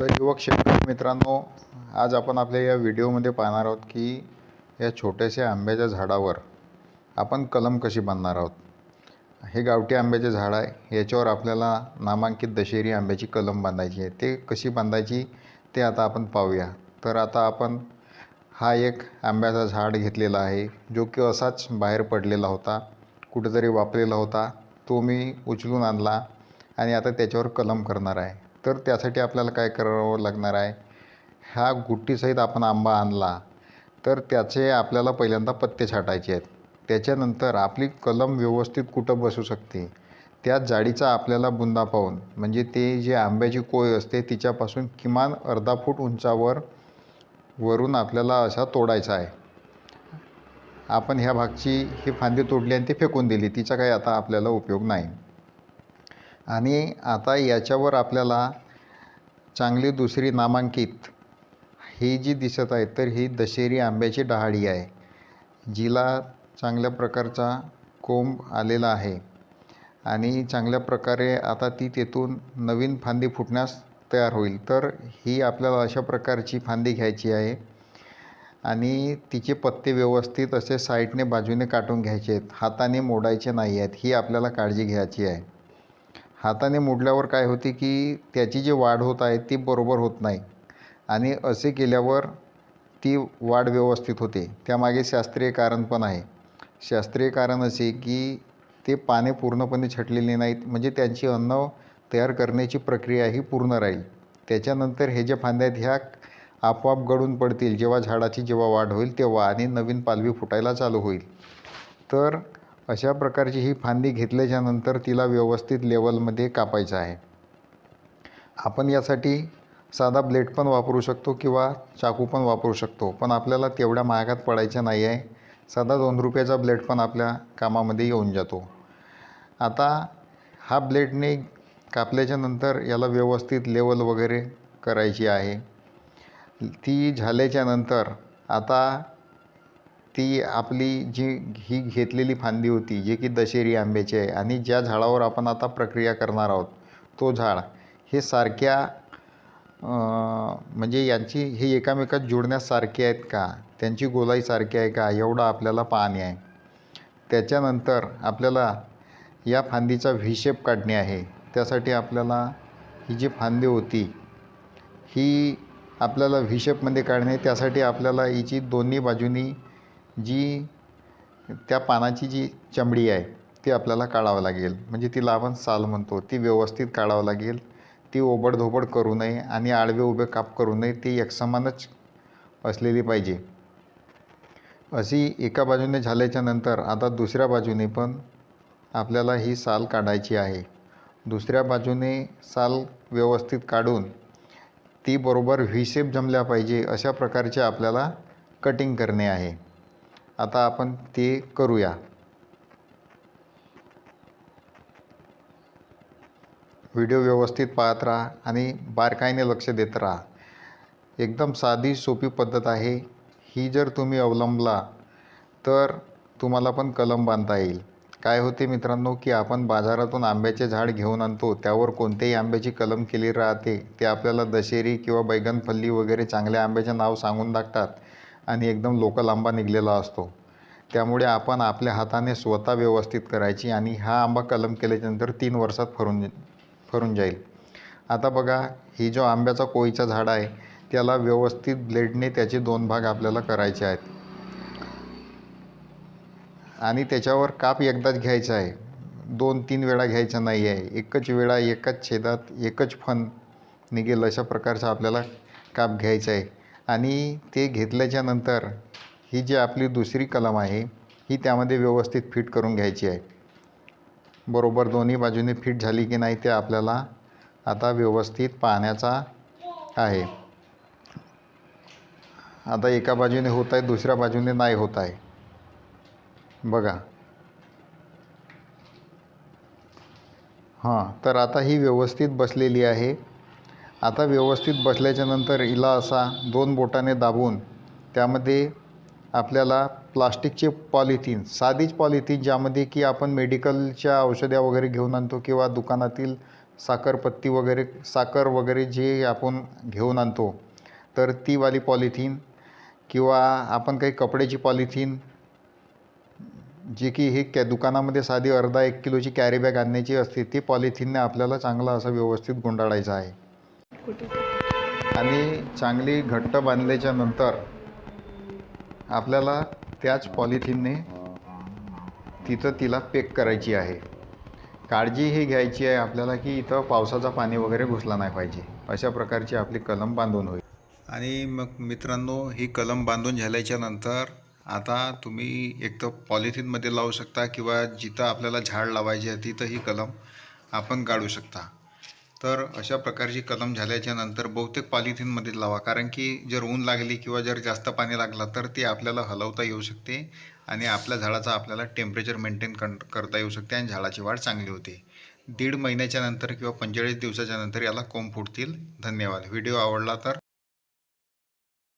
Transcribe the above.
तर युवक शेतकरी मित्रांनो आज आपण आपल्या या व्हिडिओमध्ये पाहणार आहोत की या छोट्याशा आंब्याच्या झाडावर आपण कलम कशी बांधणार आहोत. हे गावठी आंब्याचे झाड आहे. याच्यावर आपल्याला नामांकित दशेरी आंब्याची कलम बांधायची आहे. ते कशी बांधायची ते आता आपण पाहूया. तर आता आपण हा एक आंब्याचा झाड घेतलेला आहे. जो की असाच बाहेर पडलेला होता. कुठेतरी वापरलेला होता. तो मी उचलून आणला आणि आता त्याच्यावर कलम करणार आहे. तर त्यासाठी आपल्याला काय करावं लागणार आहे? ह्या गुट्टीसहित आपण आंबा आणला तर त्याचे आपल्याला पहिल्यांदा पत्ते छाटायचे आहेत. त्याच्यानंतर आपली कलम व्यवस्थित कुठं बसू शकते? त्या जाडीचा आपल्याला बुंदा पाहून म्हणजे ते जे आंब्याची कोय असते तिच्यापासून किमान अर्धा फूट उंचावर वरून आपल्याला असा तोडायचा आहे. आपण ह्या भागची ही फांदी तोडली आणि ती फेकून दिली. तिचा काही आता आपल्याला उपयोग नाही. आणि आता याच्यावर आपल्याला चांगली दुसरी नामांकित ही जी दिसत आहे तर ही दशेरी आंब्याची डहाळी आहे जिला चांगल्या प्रकारचा कोंब आलेला आहे. आणि चांगल्या प्रकारे आता ती तेथून नवीन फांदी फुटण्यास तयार होईल. तर ही आपल्याला अशा प्रकारची फांदी घ्यायची आहे. आणि तिचे पत्ते व्यवस्थित असे साईडने बाजूने काटून घ्यायचे आहेत. हाताने मोडायचे नाही आहेत. ही आपल्याला काळजी घ्यायची आहे. हाताने मोडल्यावर काय होते की त्याची जी वाढ होत आहे ती बरोबर होत नाही. आणि असे केल्यावर ती वाढ व्यवस्थित होते. त्यामागे शास्त्रीय कारण पण आहे. शास्त्रीय कारण असे की ते पाने पूर्णपणे छटलेली नाहीत. म्हणजे त्यांची अन्न तयार करण्याची प्रक्रिया ही पूर्ण राहील. त्याच्यानंतर हे ज्या फांद्या आहेत ह्या आपोआप गळून पडतील. जेव्हा झाडाची जेव्हा वाढ होईल तेव्हा आणि नवीन पालवी फुटायला चालू होईल. तर अशा प्रकारची ही फांदी घेतल्याच्यानंतर तिला व्यवस्थित लेवलमध्ये कापायचं आहे. आपण यासाठी साधा ब्लेड पण वापरू शकतो किंवा चाकू पण वापरू शकतो पण आपल्याला तेवढ्या महागात पडायचं नाही आहे. साधा दोन रुपयाचा ब्लेड पण आपल्या कामामध्ये येऊन जातो. आता हा ब्लेडने कापल्याच्यानंतर याला व्यवस्थित लेवल वगैरे करायची आहे. ती झाल्याच्यानंतर आता ती आपली जी ही घेतलेली फांदी होती जे की दशेरी आंब्याची आहे आणि ज्या झाडावर आपण आता प्रक्रिया करणार आहोत तो झाड हे सारख्या म्हणजे यांची हे एकामेकात जोडण्यास सारखे आहेत का? त्यांची गोलाई सारखी आहे का? एवढं आपल्याला पाहणे आहे. त्याच्यानंतर आपल्याला या फांदीचा व्हिशेप काढणे आहे. त्यासाठी आपल्याला ही जी फांदी होती ही आपल्याला व्हिशेपमध्ये काढणे त्यासाठी आपल्याला हिची दोन्ही बाजूनी जी त्या पानाची जी चमडी आहे ती आपल्याला काढावं लागेल. म्हणजे तिला आपण साल म्हणतो ती व्यवस्थित काढावं लागेल. ती ओबडधोबड करू नये आणि आडवे उभे काप करू नये ती एकसमानच असलेली पाहिजे. अशी एका बाजूने झाल्याच्यानंतर आता दुसऱ्या बाजूने पण आपल्याला ही साल काढायची आहे. दुसऱ्या बाजूने साल व्यवस्थित काढून ती बरोबर व्हिशेप जमल्या पाहिजे अशा प्रकारचे आपल्याला कटिंग करणे आहे. आता आपण ते करूया. व्हिडिओ व्यवस्थित पाहत राहा आणि बारकाईने लक्ष देत राहा. एकदम साधी सोपी पद्धत आहे. ही जर तुम्ही अवलंबला तर तुम्हाला पण कलम बांधता येईल. काय होते मित्रांनो की आपण बाजारातून आंब्याचे झाड घेऊन आणतो त्यावर कोणत्याही आंब्याची कलम केली राहते ते आपल्याला दशेरी किंवा बैगनफल्ली वगैरे चांगल्या आंब्याचे नाव सांगून टाकतात. आणि एकदम लोकल आंबा निघलेला असतो. त्यामुळे आपण आपल्या हाताने स्वतः व्यवस्थित करायची आणि हा आंबा कलम केल्याच्यानंतर तीन वर्षात फरून फरून जाईल. आता बघा ही जो आंब्याचा कोळीचा झाड आहे त्याला व्यवस्थित ब्लेडने त्याचे दोन भाग आपल्याला करायचे आहेत. आणि त्याच्यावर काप एकदाच घ्यायचा आहे. दोन तीन वेळा घ्यायचा नाही आहे. एकच वेळा एकाच छेदात एकच फन निघेल अशा प्रकारचा आपल्याला काप घ्यायचा आहे. आणि ते घेतल्याच्या नंतर ही जी आपली दुसरी कलम आहे ही त्यामध्ये व्यवस्थित फिट करून घ्यायची आहे. बरोबर दोन्ही बाजूने फिट झाली की नाही ते आपल्याला आता व्यवस्थित पाहण्याचा आहे. आता एका बाजूने होत आहे दुसऱ्या बाजूने नाही होत आहे. बघा. हां तर आता ही व्यवस्थित बसलेली आहे. आता व्यवस्थित बसल्याच्यानंतर हिला असा दोन बोटाने दाबून त्यामध्ये आपल्याला प्लास्टिकचे पॉलिथिन साधीच पॉलिथिन ज्यामध्ये की आपण मेडिकलच्या औषध्या वगैरे घेऊन आणतो किंवा दुकानातील साखरपत्ती वगैरे साखर वगैरे जे आपण घेऊन आणतो तर ती वाली पॉलिथिन किंवा आपण काही कपड्याची पॉलिथिन जे की हे कॅ दुकानामध्ये साधी अर्धा एक किलोची कॅरीबॅग आणण्याची असते ती पॉलिथिनने आपल्याला चांगला असा व्यवस्थित गुंडाळायचा आहे. आणि चांगली घट्ट बांधल्याच्या नंतर आपल्याला त्याच पॉलिथिनने तिथं तिला पेक करायची आहे. काळजी ही घ्यायची आहे आपल्याला की इथं पावसाचा पाणी वगैरे घुसला नाही पाहिजे. अशा प्रकारची आपली कलम बांधून होईल. आणि मग मित्रांनो ही कलम बांधून झाल्याच्यानंतर आता तुम्ही एक तर पॉलिथिनमध्ये लावू शकता किंवा जिथं आपल्याला झाड लावायचे आहे तिथं ही कलम आपण काढू शकता. तर अशा प्रकारची कलम झाल्याच्यानंतर बहुतेक पॉलिथिनमध्ये लावा. कारण की जर ऊन लागली किंवा जर जास्त पाणी लागलं तर ती आपल्याला हलवता येऊ शकते आणि आपल्या झाडाचा आपल्याला टेम्परेचर मेंटेन कं करता येऊ शकते आणि झाडाची वाढ चांगली होते. दीड महिन्याच्या नंतर किंवा पंचेचाळीस दिवसाच्या नंतर याला कोंब फुटतील. धन्यवाद. व्हिडिओ आवडला तर